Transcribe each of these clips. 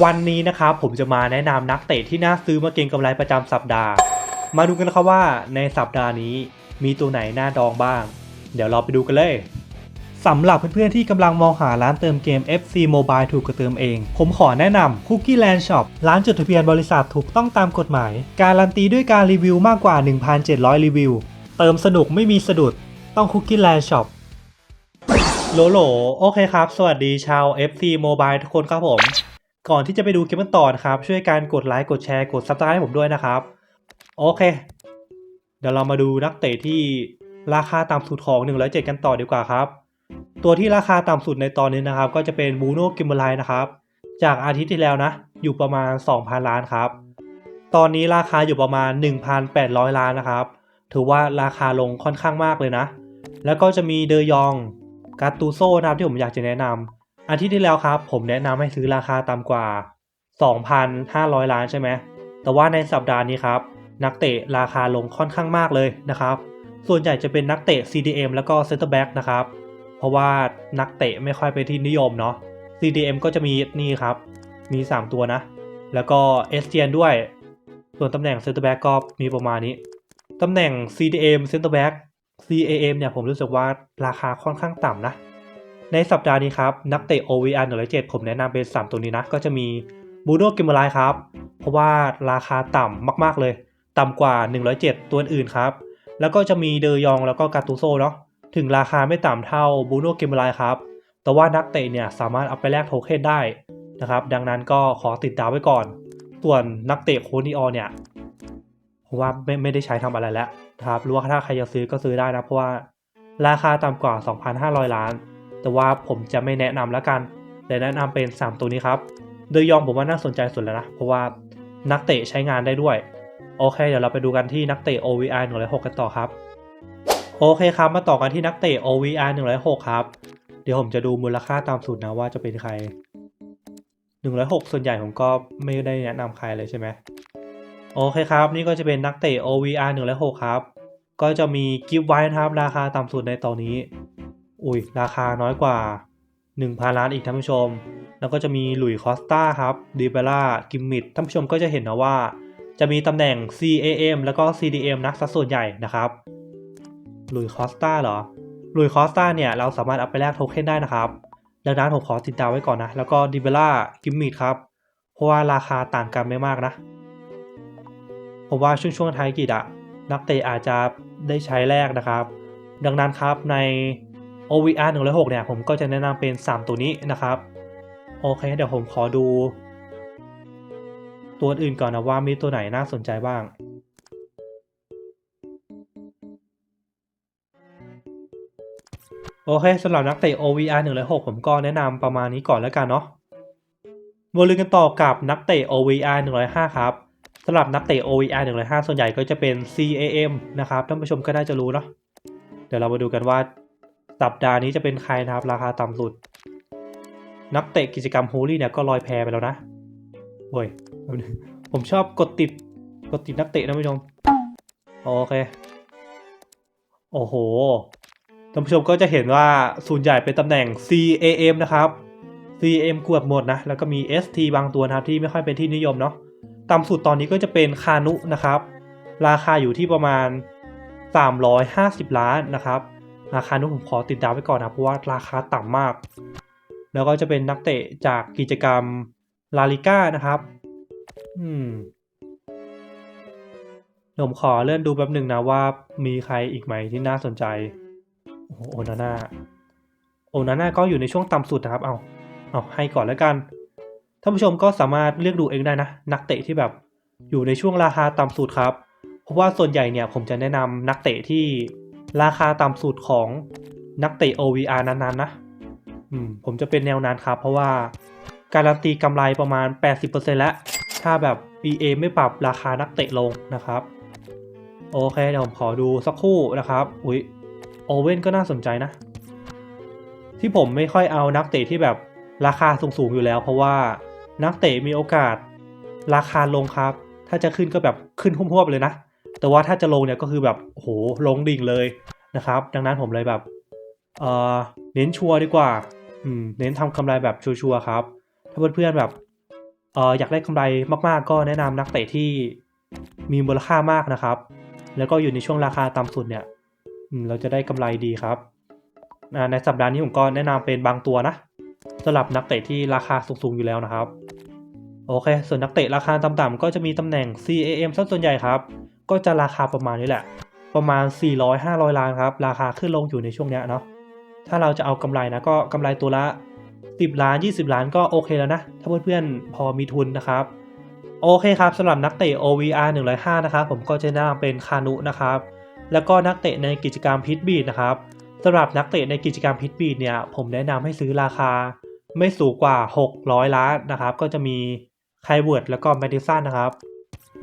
วันนี้นะครับผมจะมาแนะนำนักเตะที่น่าซื้อมาเก็งกำไรประจำสัปดาห์ มาดูกันนะครับว่าในสัปดาห์นี้มีตัวไหนน่าดองบ้าง เดี๋ยวเราไปดูกันเลยสำหรับเพื่อนๆที่กำลังมองหาร้านเติมเกม FC Mobile ถูกกว่าเติมเอง ผมขอแนะนำ Cookie Land Shop ร้านจดทะเบียนบริษัทถูกต้องตามกฎหมาย การันตีด้วยการรีวิวมากกว่า 1,700 รีวิว เติมสนุกไม่มีสะดุด ต้อง Cookie Land Shop โหลโหลโอเคครับ สวัสดีชาว FC Mobile ทุกคนครับผม ก่อนที่จะไปดูคลิปกันต่อนะครับ ช่วยการกดไลค์กดแชร์กด Subscribe ให้ผมด้วยนะครับ โอเค เดี๋ยวเรามาดูนักเตะที่ราคาต่ำสุดของ 107 กันต่อดีกว่าครับ ตัวที่ราคาต่ำสุดในตอนนี้นะครับ ก็จะเป็นบูโน่กิมเบอร์ไลนะครับ จากอาทิตย์ที่แล้วนะ อยู่ประมาณ 2,000 ล้านครับ ตอนนี้ราคาอยู่ประมาณ 1,800 ล้านนะครับ ถือว่าราคาลงค่อนข้างมากเลยนะ แล้วก็จะมีเดยองกาตูโซนะครับที่ผมอยากจะแนะนำ อาทิตย์ที่แล้วครับ ผมแนะนำให้ซื้อราคาต่ำกว่า 2,500 ล้านใช่ไหม แต่ว่าในสัปดาห์นี้ครับ นักเตะราคาลงค่อนข้างมากเลยนะครับ ส่วนใหญ่จะเป็นนักเตะ CDM แล้วก็ Center Back นะครับ เพราะว่านักเตะไม่ค่อยไปนที่นิยมเนาะ CDM ก็จะมีนี่ครับ มี 3 ตัวนะ แล้วก็ s t n ด้วย ส่วนตำแหน่ง Center Back ก็มีประมาณนี้ ตำแหน่ง CDM Center Back CAM เนี่ยผมรู้สึกว่าราคาค่อนข้างต่ำนะ ในสัปดาห์นี้ครับ นักเตะ OVR 107 ผมแนะนำเป็น 3 ตัวนี้นะ ก็จะมีบูโดกิมบร์ไลครับ เพราะว่าราคาต่ำมากๆเลย ต่ำกว่า 107 ตัวอื่นครับ แล้วก็จะมีเดยองแล้วก็กาตูโซเนาะถึงราคาไม่ต่ำเท่าบูโนกิมบร์ไลครับ แต่ว่านักเตะเนี่ยสามารถเอาไปแลกโทเค็นได้นะครับ ดังนั้นก็ขอติดดาวไว้ก่อน ส่วนนักเตะโคนิออเนี่ยผมว่าไม่ไม่ได้ใช้ทำอะไรแล้วนะครับรู้ว่าถ้าใครจะซื้อก็ซื้อได้นะเพราะว่าราคาต่ำกว่า 2,500 ล้าน แต่ว่าผมจะไม่แนะนำแล้วกันแต่แนะนำเป็น 3 ตัวนี้ครับโดยยองผมว่าน่าสนใจสุดแล้วนะ เพราะว่านักเตะใช้งานได้ด้วย โอเค เดี๋ยวเราไปดูกันที่นักเตะ OVR 106 กันต่อครับ โอเคครับ มาต่อกันที่นักเตะ OVR 106 ครับ เดี๋ยวผมจะดูมูลค่าตามสูตรนะว่าจะเป็นใคร 106 ส่วนใหญ่ผมก็ไม่ได้แนะนำใครเลยใช่ไหมโอเคครับ นี่ก็จะเป็นนักเตะ OVR 106 ครับ ก็จะมีกิฟต์ไว้นะครับ ราคาต่ำสุดในตอนนี้ อุ้ยราคาน้อยกว่า1,000ล้านอีกท่านผู้ชม แล้วก็จะมีหลุยคอสตาครับดีเบล่ากิมมิดท่านผู้ชมก็จะเห็นนะว่า จะมีตำแหน่ง CAM แล้วก็ CDM นะสัดส่วนใหญ่นะครับหลุยคอสตาเหรอหลุยคอสตาเนี่ยเราสามารถเอาไปแลกโทเค็นได้นะครับดังนั้นผมขอติดดาวไว้ก่อนนะ แล้วก็ดีเบล่ากิมมิดครับ เพราะว่าราคาต่างกันไม่มากนะ ผมว่าช่วงช่วงท้ายกิจอะนักเตะอาจจะได้ใช้แรกนะครับ ดังนั้นครับใน OVR 106เนี่ยผมก็จะแนะนำเป็น 3 ตัวนี้นะครับ โอเค เดี๋ยวผมขอดู ตัวอื่นก่อนนะว่ามีตัวไหนน่าสนใจบ้างโอเคสำหรับนักเตะ OVR 106ผมก็แนะนำประมาณนี้ก่อนแล้วกันเนาะมาลือกันต่อกับนักเตะ OVR 105 ครับสำหรับนักเตะ OVR 105 ส่วนใหญ่ก็จะเป็น CAM นะครับท่านผู้ชมก็น่าจะรู้เนาะเดี๋ยวเรามาดูกันว่า สัปดาห์นี้จะเป็นใครนะครับราคาต่ำสุด นักเตะกิจกรรมโฮลี่เนี่ยก็ลอยแพไปแล้วนะโอ้ยผมชอบกดติดกดติดนักเตะนะผู้ชมโอเค โอ้โหท่านผู้ชมก็จะเห็นว่าส่วนใหญ่เป็นตำแหน่ง CAM นะครับ CAM กวดหมดนะ แล้วก็มี ST บางตัวนะครับที่ไม่ค่อยเป็นที่นิยมเนาะต่ำสุดตอนนี้ก็จะเป็นคานุนะครับ ราคาอยู่ที่ประมาณ 350 ล้านนะครับ ราคานุผมขอติดดาวไว้ก่อนนะเพราะว่าราคาต่ำมาก แล้วก็จะเป็นนักเตะจากกิจกรรมลาลิก้านะครับ อืมผมขอเลื่อนดูแป๊บหนึ่งนะว่ามีใครอีกไหมที่น่าสนใจโอ้โหโอนาน่า โอนาน่าก็อยู่ในช่วงต่ำสุดนะครับ เอาเอาให้ก่อนแล้วกันท่านผู้ชมก็สามารถเลือกดูเองได้นะ นักเตะที่แบบอยู่ในช่วงราคาต่ำสุดครับ เพราะว่าส่วนใหญ่เนี่ยผมจะแนะนำนักเตะที่ ราคาต่ำสุดของนักเตะ OVR นั้นๆนะอืมผมจะเป็นแนวนั้นครับ เพราะว่าการันตีกำไรประมาณ 80%แล้ว ถ้าแบบ EA ไม่ปรับราคานักเตะลงนะครับ โอเคเดี๋ยวผมขอดูสักคู่นะครับอุ้ยโอเว่นก็น่าสนใจนะ ที่ผมไม่ค่อยเอานักเตะที่แบบราคาสูงๆอยู่แล้ว เพราะว่านักเตะมีโอกาสราคาลงครับ ถ้าจะขึ้นก็แบบขึ้นพุ่มๆเลยนะ แต่ว่าถ้าจะลงเนี่ยก็คือแบบโหลงดิ่งเลยนะครับ ดังนั้นผมเลยแบบเออเน้นชัวร์ดีกว่าอืมเน้นทำกำไรแบบชัวร์ครับ ถ้าเพื่อนๆแบบเอออยากได้กำไรมากๆ ก็แนะนำนักเตะที่มีมูลค่ามากนะครับ แล้วก็อยู่ในช่วงราคาต่ำสุดเนี่ยอืมเราจะได้กำไรดีครับ ในสัปดาห์นี้ผมก็แนะนำเป็นบางตัวนะสำหรับนักเตะที่ราคาสูงๆอยู่แล้วนะครับ โอเค ส่วนนักเตะราคาต่ำๆก็จะมีตำแหน่ง CAM ซะส่วนใหญ่ครับ ก็จะราคาประมาณนี้แหละ ประมาณ 400-500 ล้านครับ ราคาขึ้นลงอยู่ในช่วงเนี้ยเนาะถ้าเราจะเอากำไรนะก็กำไรตัวละ 10 ล้าน 20 ล้านก็โอเคแล้วนะ ถ้าเพื่อนๆพอมีทุนนะครับโอเคครับสำหรับนักเตะ OVR 105 นะครับผมก็จะแนะนำเป็นคานุนะครับ แล้วก็นักเตะในกิจกรรมพิทบีดนะครับสำหรับนักเตะในกิจกรรมพิทบีดเนี่ยผมแนะนำให้ซื้อราคาไม่สูงกว่า 600 ล้านนะครับ ก็จะมีไคเวิร์ดแล้วก็แมดิสันนะครับ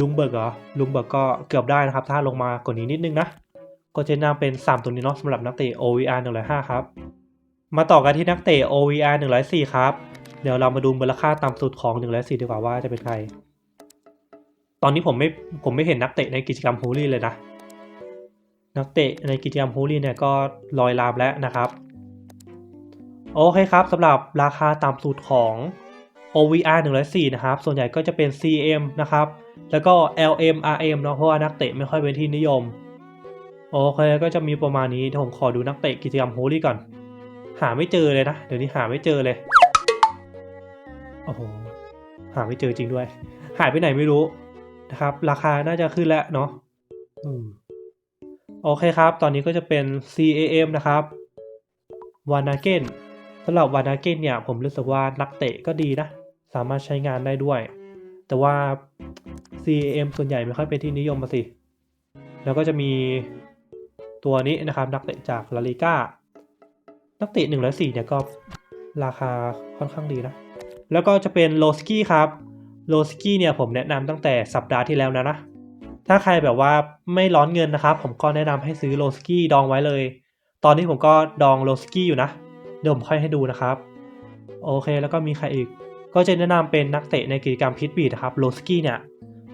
ลุงเบิร์กเหรอลุงเบิร์กก็เกือบได้นะครับ ถ้าลงมากว่านี้นิดนึงนะ ก็จะนะนำเป็น 3 ตัวนี้เนาะสำหรับนักเตะ OVR 105 ครับ มาต่อกันที่นักเตะ OVR 104 ครับ เดี๋ยวเรามาดูมูลค่าต่ำสุดของ 104 ดีกว่าว่าจะเป็นใคร ตอนนี้ผมไม่ผมไม่เห็นนักเตะในกิจกรรมฮูลี่เลยนะ นักเตะในกิจกรรมฮูลี่เนี่ยก็ลอยลามแล้วนะครับ โอเคครับสำหรับราคาต่ำสุดของ OVR 104 นะครับ ส่วนใหญ่ก็จะเป็น CM นะครับ แล้วก็ LM RM เนาะเพราะว่านักเตะไม่ค่อยเป็นที่นิยม โอเคก็จะมีประมาณนี้เดี๋ยวผมขอดูนักเตะกิจกรรมฮูลี่ก่อน หาไม่เจอเลยนะ เดี๋ยวนี้หาไม่เจอเลย โอ้โห หาไม่เจอจริงด้วย หายไปไหนไม่รู้นะครับ ราคาน่าจะขึ้นแล้วเนาะอืมโอเคครับ ตอนนี้ก็จะเป็น CAM นะครับวานาเกนสำหรับวานาเกนเนี่ย ผมรู้สึกว่านักเตะก็ดีนะ สามารถใช้งานได้ด้วย แต่ว่า CAM ส่วนใหญ่ไม่ค่อยเป็นที่นิยมมาสิ แล้วก็จะมีตัวนี้นะครับ นักเตะจากลาลิก้า นักเตะ104เนี่ยก็ราคาค่อนข้างดีนะ แล้วก็จะเป็นโลสกี้ครับ โลสกี้เนี่ยผมแนะนำตั้งแต่สัปดาห์ที่แล้วนะนะ ถ้าใครแบบว่าไม่ร้อนเงินนะครับ ผมก็แนะนำให้ซื้อโลสกี้ดองไว้เลย ตอนนี้ผมก็ดองโลสกี้อยู่นะ เดี๋ยวผมค่อยให้ดูนะครับ โอเคแล้วก็มีใครอีก ก็จะแนะนำเป็นนักเตะในกิจกรรมพิทบีนะครับโลสกี้เนี่ย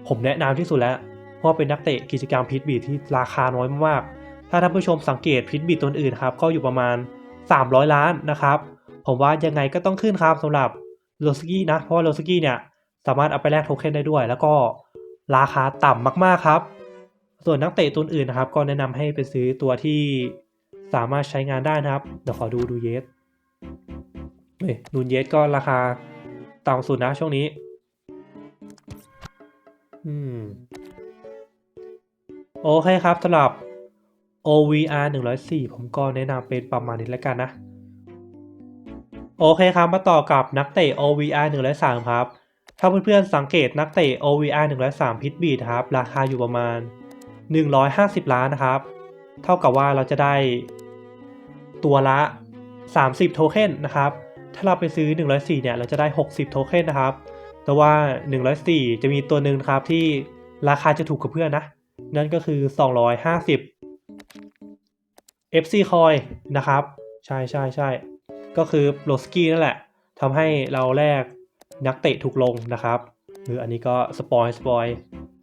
ผมแนะนำที่สุดแล้ว เพราะว่าเป็นนักเตะกิจกรรมพิทบีที่ราคาน้อยมากถ้าท่านผู้ชมสังเกตพิทบีตัวอื่นครับก็อยู่ประมาณ 300 ล้านนะครับ ผมว่ายังไงก็ต้องขึ้นครับสำหรับโลสกี้นะเพราะว่าโลสกี้เนี่ยสามารถเอาไปแลกโทเค็นได้ด้วย แล้วก็ราคาต่ำมากๆครับ ส่วนนักเตะตัวอื่นนะครับ ก็แนะนำให้ไปซื้อตัวที่สามารถใช้งานได้นะครับเดี๋ยวขอดูดูเยสเฮ้ยดูเยสก็ราคา ต่ำสุดนะช่วงนี้ อืม โอเคครับสำหรับ OVR 104 ผมก็แนะนำเป็นประมาณนี้แล้วกันนะ โอเคครับ มาต่อกับนักเตะ OVR 103 ครับ ถ้าเพื่อนๆสังเกตนักเตะ OVR 103 พิทบีครับ ราคาอยู่ประมาณ 150 ล้านนะครับ เท่ากับว่าเราจะได้ตัวละ 30 โทเค็นนะครับ ถ้าเราไปซื้อ 104 เนี่ย เราจะได้ 60 โทเค็นนะครับ แต่ว่า 104 จะมีตัวหนึ่งครับที่ราคาจะถูกกับเพื่อนนะ นั่นก็คือ 250 FC coin นะครับ ใช่ใช่ใช่ ก็คือโรสกี้นั่นแหละ ทำให้เราแลกนักเตะถูกลงนะครับ หรืออันนี้ก็สปอยสปอย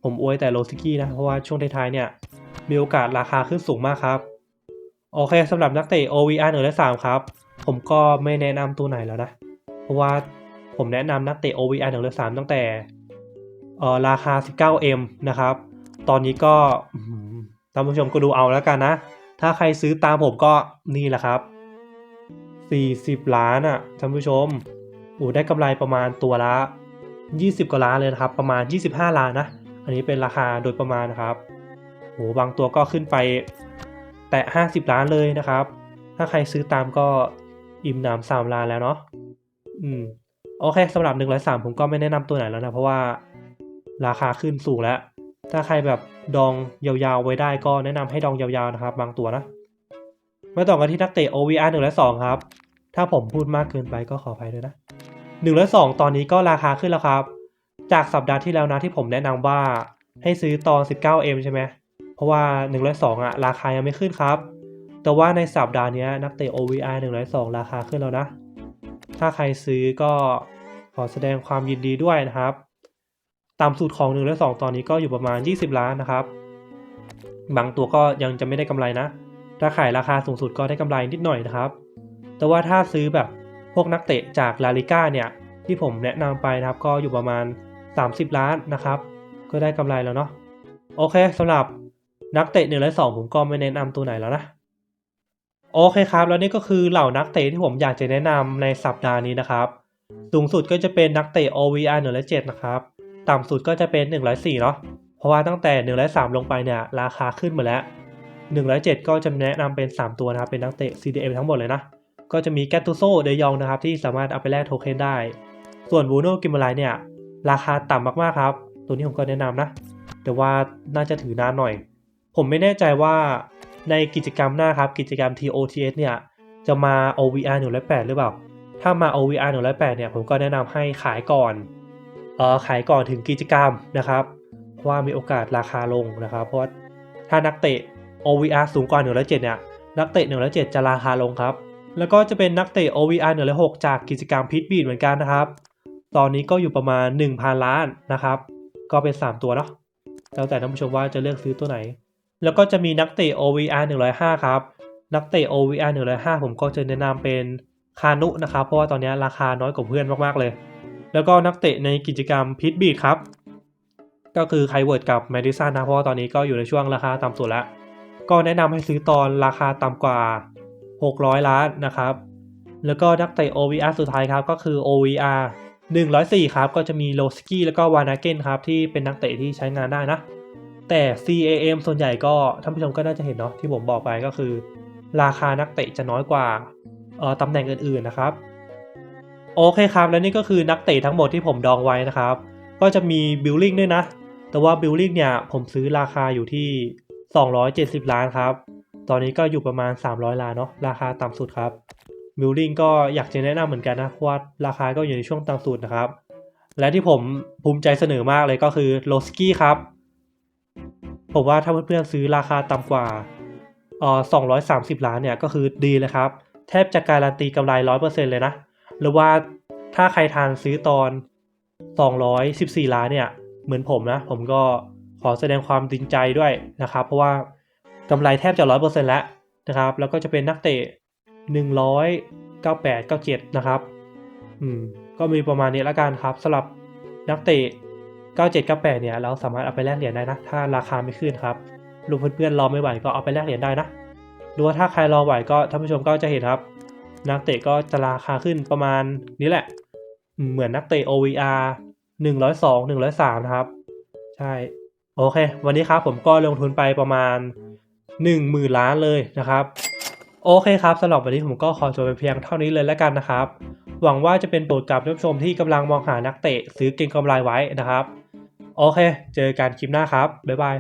ผมอวยแต่โรสกี้นะ เพราะว่าช่วงท้ายๆเนี่ย มีโอกาสราคาขึ้นสูงมากครับ โอเคสำหรับนักเตะ OVR 1และ3ครับ ผมก็ไม่แนะนำตัวไหนแล้วนะ เพราะว่าผมแนะนำนักเตะ OVR 1และ3ตั้งแต่เออราคา 19M นะครับ ตอนนี้ก็ท่านผู้ชมก็ดูเอาแล้วกันนะ ถ้าใครซื้อตามผมก็นี่แหละครับ 40 ล้านอะ่ะท่านผู้ชมโอ้ได้กำไรประมาณตัวละ 20 กว่าล้านเลยนะครับ ประมาณ 25 ล้านนะ อันนี้เป็นราคาโดยประมาณนะครับโอ้บางตัวก็ขึ้นไปแตะ50 ล้านเลยนะครับ ถ้าใครซื้อตามก็ อิ่มหนำ3ล้านแล้วเนาะอืมโอเคสำหรับ1นึ่งร้อยสามผมก็ไม่แนะนำตัวไหนแล้วนะ เพราะว่าราคาขึ้นสูงแล้ว ถ้าใครแบบดองยาวๆไว้ได้ก็แนะนำให้ดองยาวๆนะครับ บางตัวนะมาต่อกันที่นักเตะ OVR 1และ2ครับ ถ้าผมพูดมากเกินไปก็ขออภัยด้วยนะ1และ2ตอนนี้ก็ราคาขึ้นแล้วครับ จากสัปดาห์ที่แล้วนะที่ผมแนะนำว่าให้ซื้อตอน 19M ใช่ไหมเพราะว่า1และ2อะราคายังไม่ขึ้นครับ แต่ว่าในสัปดาห์นี้นักเตะ OVR 1และ2ราคาขึ้นแล้วนะ ถ้าใครซื้อก็ขอแสดงความยินดีด้วยนะครับต่ำสุดของ1และ2ตอนนี้ก็อยู่ประมาณ 20 ล้านนะครับ บางตัวก็ยังจะไม่ได้กำไรนะ ถ้าขายราคาสูงสุดก็ได้กำไรนิดหน่อยนะครับ แต่ว่าถ้าซื้อแบบพวกนักเตะจากลาลิก้าเนี่ยที่ผมแนะนำไปนะครับก็อยู่ประมาณ 30 ล้านนะครับ ก็ได้กำไรแล้วเนาะโอเคสำหรับนักเตะหนึ่งและสองผมก็ไม่แนะนำตัวไหนแล้วนะ โอเคครับ แล้วนี่ก็คือเหล่านักเตะที่ผมอยากจะแนะนำในสัปดาห์นี้นะครับ สูงสุดก็จะเป็นนักเตะ OVR 1และ7นะครับ ต่ำสุดก็จะเป็น 1 0 4เนาะ เพราะว่าตั้งแต่1และ3ลงไปเนี่ยราคาขึ้นหมาแล้ว1และ7ก็จะแนะนำเป็น 3 ตัวนะครับเป็นนักเตะ CDM ทั้งหมดเลยนะ ก็จะมีแกตตูโซเดยองนะครับที่สามารถเอาไปแลกโทเค็นได้ ส่วนบูโนกิมไลเนี่ยราคาต่ำมากๆครับ ตัวนี้ผมก็แนะนำนะ แต่ว่าน่าจะถือนานหน่อย ผมไม่แน่ใจว่า ในกิจกรรมหน้าครับกิจกรรม TOTS เนี่ยจะมา OVR 108หรือเปล่า ถ้ามา OVR 108เนี่ยผมก็แนะนำให้ขายก่อนเออขายก่อนถึงกิจกรรมนะครับ เพราะว่ามีโอกาสราคาลงนะครับ เพราะว่าถ้านักเตะ OVR สูงกว่า107เนี่ยนักเตะ107จะราคาลงครับ แล้วก็จะเป็นนักเตะ OVR 106จากกิจกรรมพิทบีดเหมือนกันนะครับ ตอนนี้ก็อยู่ประมาณ 1,000 ล้านนะครับ ก็เป็น 3 ตัวเนาะแล้วแต่ท่านผู้ชมว่าจะเลือกซื้อตัวไหน แล้วก็จะมีนักเตะ OVR 105 ครับ นักเตะ OVR 105 ผมก็จะแนะนำเป็นคานุนะครับ เพราะว่าตอนนี้ราคาน้อยกว่าเพื่อนมากๆเลย แล้วก็นักเตะในกิจกรรมพิทบีดครับ ก็คือไคเวิร์ดกับแมดิสันนะ เพราะว่าตอนนี้ก็อยู่ในช่วงราคาต่ำสุดแล้ว ก็แนะนำให้ซื้อตอนราคาต่ำกว่า 600 ล้านนะครับ แล้วก็นักเตะ OVR สุดท้ายครับ ก็คือ OVR 104 ครับ ก็จะมีโลสกี้แล้วก็วานาเกนครับ ที่เป็นนักเตะที่ใช้งานได้นะ แต่ CAM ส่วนใหญ่ก็ท่านผู้ชมก็น่าจะเห็นเนาะที่ผมบอกไปก็คือ ราคานักเตะจะน้อยกว่าเออตำแหน่งอื่นๆนะครับ โอเคครับ และนี่ก็คือนักเตะทั้งหมดที่ผมดองไว้นะครับ ก็จะมีบิลลิงด้วยนะ แต่ว่าบิลลิงเนี่ยผมซื้อราคาอยู่ที่ 270 ล้านครับ ตอนนี้ก็อยู่ประมาณ 300 ล้านเนาะราคาต่ำสุดครับบิลลิงก็อยากจะแนะนำเหมือนกันนะเพราะว่าราคาก็อยู่ในช่วงต่ำสุดนะครับ และที่ผมภูมิใจเสนอมากเลยก็คือโลสกี้ครับ ผมว่าถ้าเพื่อนๆซื้อราคาต่ำกว่าเอ่อ230 ล้านเนี่ยก็คือดีเลยครับ แทบจะการันตีกำไร 100%เลยนะ หรือว่าถ้าใครทานซื้อตอน 214 ล้านเนี่ย เหมือนผมนะ ผมก็ขอแสดงความดีใจด้วยนะครับ เพราะว่ากำไรแทบจะ 100%แล้วนะครับ แล้วก็จะเป็นนักเตะ 198 97 นะครับ อืม ก็มีประมาณนี้ละกันครับสำหรับนักเตะ 97 98เนี่ยเราสามารถเอาไปแลกเหรียญได้นะ ถ้าราคาไม่ขึ้นครับลูกเพื่อนๆรอไม่ไหวก็เอาไปแลกเหรียญได้นะดูว่าถ้าใครรอไหวก็ท่านผู้ชมก็จะเห็นครับ นักเตะก็จะราคาขึ้นประมาณนี้แหละ เหมือนนักเตะ OVR 102 103นะครับ ใช่โอเค วันนี้ครับผมก็ลงทุนไปประมาณ 10,000 ล้านเลยนะครับ โอเคครับสำหรับวันนี้ผมก็ขอจบไปเพียงเท่านี้เลยแล้วกันนะครับ หวังว่าจะเป็นโปรดกับท่านผู้ชมที่กำลังมองหานักเตะซื้อเก็งกำไรไว้นะครับ โอเค เจอกันคลิปหน้าครับ บ๊ายบาย